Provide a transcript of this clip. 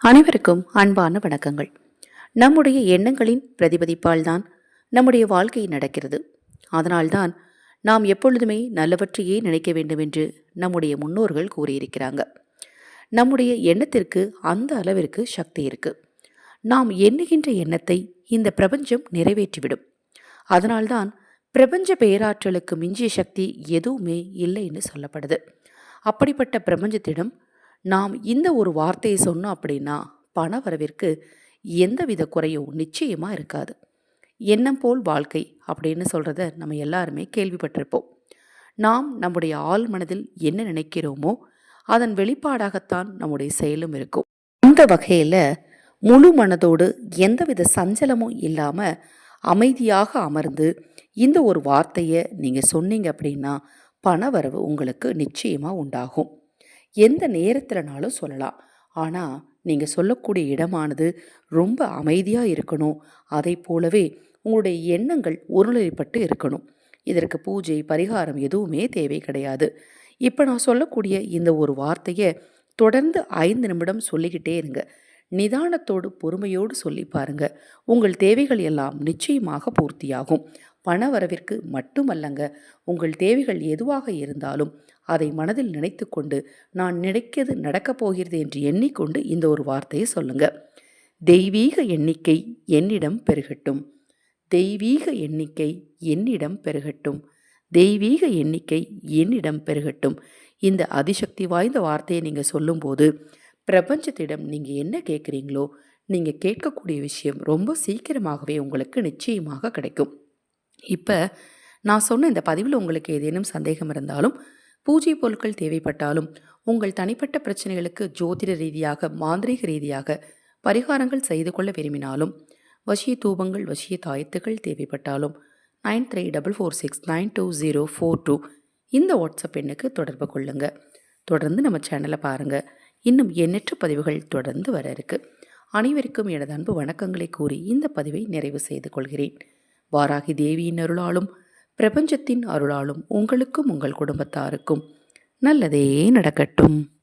அனைவருக்கும் அன்பான வணக்கங்கள். நம்முடைய எண்ணங்களின் பிரதிபலிப்பால் தான் நம்முடைய வாழ்க்கை நடக்கிறது. அதனால்தான் நாம் எப்பொழுதுமே நல்லவற்றையே நினைக்க வேண்டும் என்று நம்முடைய முன்னோர்கள் கூறியிருக்கிறாங்க. நம்முடைய எண்ணத்திற்கு அந்த அளவிற்கு சக்தி இருக்கு. நாம் எண்ணுகின்ற எண்ணத்தை இந்த பிரபஞ்சம் நிறைவேற்றிவிடும். அதனால்தான் பிரபஞ்ச பேராற்றலுக்கு மிஞ்சிய சக்தி எதுவுமே இல்லைன்னு சொல்லப்படுது. அப்படிப்பட்ட பிரபஞ்சத்திடம் நாம் இந்த ஒரு வார்த்தையை சொன்னோம் அப்படின்னா பண வரவிற்கு எந்தவித குறையும் நிச்சயமாக இருக்காது. எண்ணம் போல் வாழ்க்கை அப்படின்னு சொல்கிறத நம்ம எல்லாருமே கேள்விப்பட்டிருப்போம். நாம் நம்முடைய ஆள் மனதில் என்ன நினைக்கிறோமோ அதன் வெளிப்பாடாகத்தான் நம்முடைய செயலும் இருக்கும். அந்த வகையில் முழு மனதோடு எந்தவித சஞ்சலமும் இல்லாமல் அமைதியாக அமர்ந்து இந்த ஒரு வார்த்தையை நீங்கள் சொன்னீங்க அப்படின்னா பணவரவு உங்களுக்கு நிச்சயமாக உண்டாகும். எந்த நேரத்தில்னாலும் சொல்லலாம். ஆனால் நீங்கள் சொல்லக்கூடிய இடமானது ரொம்ப அமைதியாக இருக்கணும். அதை போலவே உங்களுடைய எண்ணங்கள் ஒருநிலைப்பட்டு இருக்கணும். இதற்கு பூஜை பரிகாரம் எதுவுமே தேவை கிடையாது. இப்போ நான் சொல்லக்கூடிய இந்த ஒரு வார்த்தையை தொடர்ந்து ஐந்து நிமிடம் சொல்லிக்கிட்டே இருங்க. நிதானத்தோடு பொறுமையோடு சொல்லி பாருங்க. உங்கள் தேவைகள் எல்லாம் நிச்சயமாக பூர்த்தியாகும். பண வரவிற்கு மட்டுமல்லங்க. உங்கள் தேவைகள் எதுவாக இருந்தாலும் அதை மனதில் நினைத்து கொண்டு நான் நினைக்கிறது நடக்கப் போகிறது என்று எண்ணிக்கொண்டு இந்த ஒரு வார்த்தையை சொல்லுங்க. தெய்வீக எண்ணிக்கை என்னிடம் பெருகட்டும். தெய்வீக எண்ணிக்கை என்னிடம் பெருகட்டும். தெய்வீக எண்ணிக்கை என்னிடம் பெருகட்டும். இந்த அதிசக்தி வாய்ந்த வார்த்தையை நீங்கள் சொல்லும்போது பிரபஞ்சத்திடம் நீங்கள் என்ன கேட்குறீங்களோ நீங்கள் கேட்கக்கூடிய விஷயம் ரொம்ப சீக்கிரமாகவே உங்களுக்கு நிச்சயமாக கிடைக்கும். இப்போ நான் சொன்ன இந்த பதிவில் உங்களுக்கு ஏதேனும் சந்தேகம் இருந்தாலும் பூஜை பொருட்கள் தேவைப்பட்டாலும் உங்கள் தனிப்பட்ட பிரச்சனைகளுக்கு ஜோதிட ரீதியாக மாந்திரீக ரீதியாக பரிகாரங்கள் செய்து கொள்ள விரும்பினாலும் வசிய தூபங்கள் வசிய தாயத்துகள் தேவைப்பட்டாலும் nine three double four six nine two zero four two இந்த வாட்ஸ்அப் எண்ணுக்கு தொடர்பு கொள்ளுங்கள் தொடர்ந்து நம்ம சேனலை பாருங்கள் இன்னும் எண்ணற்ற பதிவுகள் தொடர்ந்து வர இருக்கு. அனைவருக்கும் எனது அன்பு வணக்கங்களை கூறி இந்த பதிவை நிறைவு செய்து கொள்கிறேன். வாராகி தேவியின் அருளாலும் பிரபஞ்சத்தின் அருளாலும் உங்களுக்கும் உங்கள் குடும்பத்தாருக்கும் நல்லதே நடக்கட்டும்.